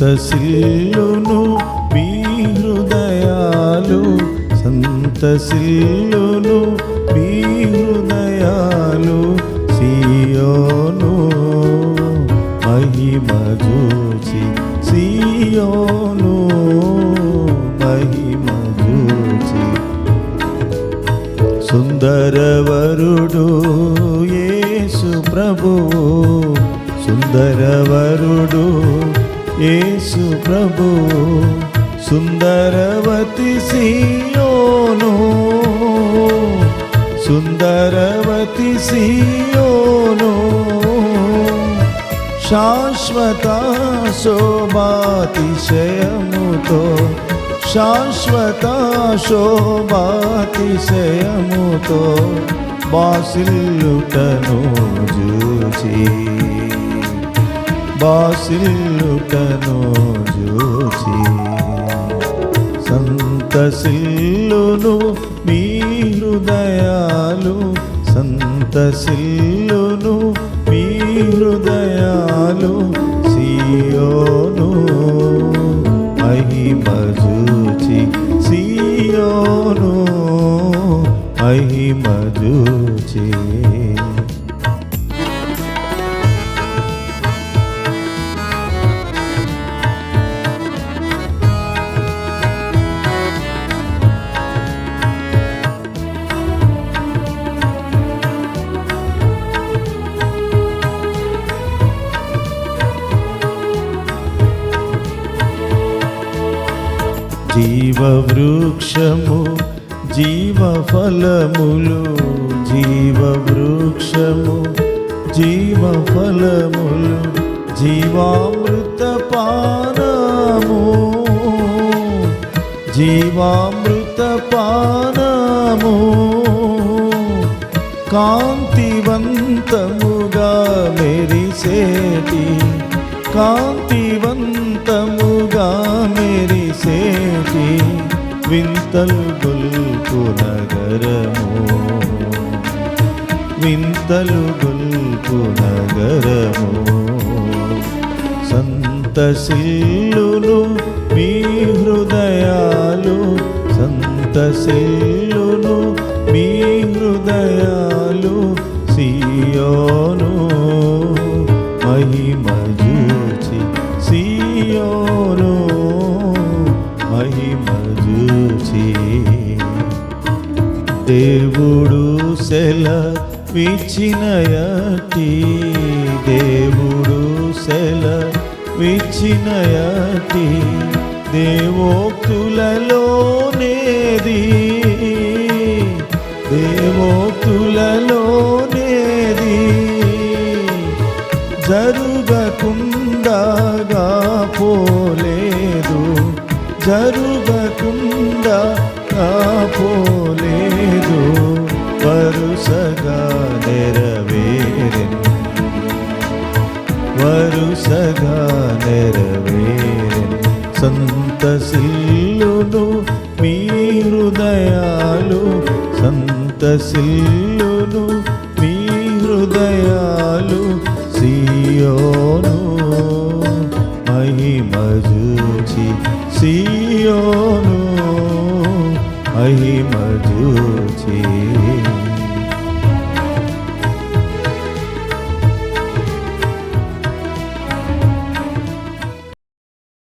సంతసిల్లును మీ హృదయాలు సంతసిల్లును మీ హృదయాలు సియోను మహిమ చూచి సియోను మహిమ చూచి. సుందరవరుడు యేసు ప్రభు సుందరవరుడు యేసు ప్రభు సుందరవతి సియోను. సుందరవతి సియోను. శాశ్వత శోభాతిశయముతో శాశ్వత శోభాతిశయముతో బాసిల్లుటను చూచి బాసిల్లుటను చూచి సంతసిల్లును మీ హృదయాలు సంతసిల్లును మీ హృదయాలు సియోను మహిమ చూచి సియోను మహిమ చూచి. జీవవృక్షము జీవఫలములు జీవవృక్షము జీవఫలములు జీవామృత పానము జీవామృత పానము. కాంతివంతముగా మెరిసేటి కాంతి వింతలు గొల్పు నగరము. వింతలు గొల్పు నగరము. సంతసిల్లును మీ హృదయాలు సంతసిల్లును దేవుడు సెల విచ్చినయటి దేవుడు సెల విచ్చినయటి దేవోక్తులలోనేది. దేవోక్తులలోనేది. జరుగకుండగా పోలేదు. జరుగకుండా పోలేదు వరుసగా నెరవేరెను. వరుసగా నెరవేరెను. సంతసిల్లును మీ హృదయాలు సంతసిల్లును మీ హృదయాలు సియోను మహిమజూచి సియోను మహిమ జూచి